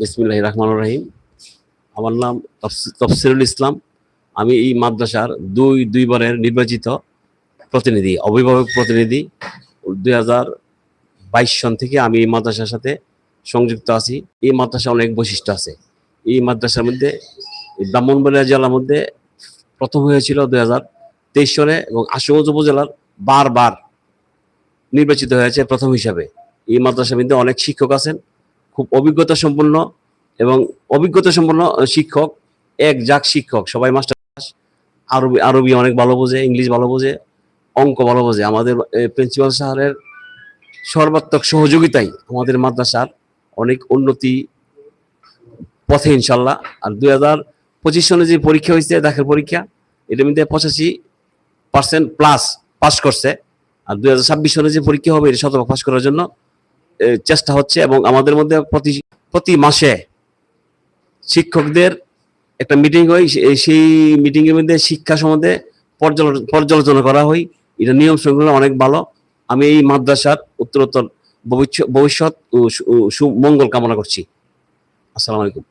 বিসমিল্লাহ রহমান রহিম। আমার নাম তফসিরুল ইসলাম। আমি এই মাদ্রাসার দুই দুইবারের নির্বাচিত প্রতিনিধি, অভিভাবক প্রতিনিধি। দুই হাজার বাইশ সন থেকে আমি এই মাদ্রাসার সাথে সংযুক্ত আছি। এই মাদ্রাসা অনেক বৈশিষ্ট্য আছে। এই মাদ্রাসার মধ্যে ব্রাহ্মণবাড়িয়া জেলার মধ্যে প্রথম হয়েছিল দুই হাজার তেইশ সনে এবং আশুগঞ্জ উপজেলার বারবার নির্বাচিত হয়েছে প্রথম হিসাবে। এই মাদ্রাসার মধ্যে অনেক শিক্ষক আছেন। খুব অভিজ্ঞতা সম্পন্ন এবং অভিজ্ঞতা সম্পন্ন শিক্ষক, এক যাক শিক্ষক, সবাই মাস্টার আরবি আরবি অনেক ভালো বোঝে, ইংলিশ ভালো বোঝে, অঙ্ক ভালো বোঝে। আমাদের প্রিন্সিপাল সাহেবের সর্বাত্মক সহযোগিতায় আমাদের মাদ্রাসার অনেক উন্নতি পথে ইনশাল্লাহ। আর দুই হাজার পঁচিশ সনে যে পরীক্ষা হয়েছে, দাখিল পরীক্ষা এটার মধ্যে পঁচাশি পার্সেন্ট প্লাস পাস করছে। আর দুই হাজার ছাব্বিশ সনে যে পরীক্ষা হবে, এটা শতভাগ পাস করার জন্য চেষ্টা হচ্ছে এবং আমাদের মধ্যে প্রতি প্রতি মাসে শিক্ষকদের একটা মিটিং হয় সেই মিটিংয়ের মধ্যে শিক্ষা সম্বন্ধে পর্যালো- পর্যালোচনা করা হয়। এটা নিয়ম শৃঙ্খলা অনেক ভালো। আমি এই মাদ্রাসার উত্তরোত্তর ভবিষ্যৎ ভবিষ্যৎ সুমঙ্গল কামনা করছি। আসসালামু আলাইকুম।